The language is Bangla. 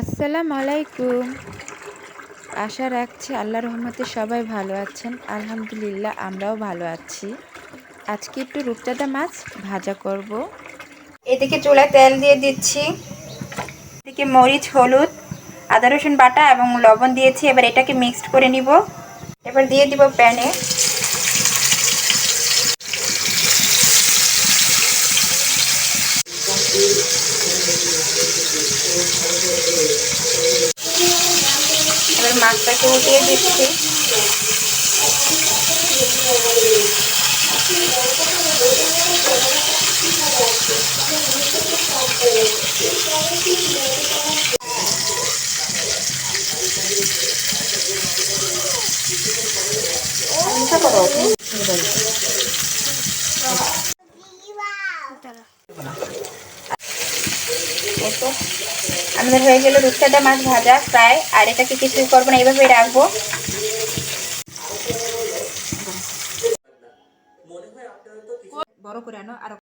আসসালামু আলাইকুম আশা রাখছি আল্লাহ রহমতে সবাই ভালো আছেন। আলহামদুলিল্লাহ, আমরাও ভালো আছি। আজকে একটু রূপচাঁদা মাছ ভাজা করব। এদিকে চুলায় তেল দিয়ে দিচ্ছি। এদিকে মরিচ, হলুদ, আদা রসুন বাটা এবং লবণ দিয়েছি। এবার এটাকে মিক্সড করে নিব। এবার দিয়ে দিব প্যানে। মাছটাকে উঠিয়ে দিচ্ছি এই তো আমাদের হয়ে গেল রূপচাঁদা মাছ ভাজা ফ্রাই আর এটাকে কিছু করব না এইভাবে রাখব। বড় করে আনো আর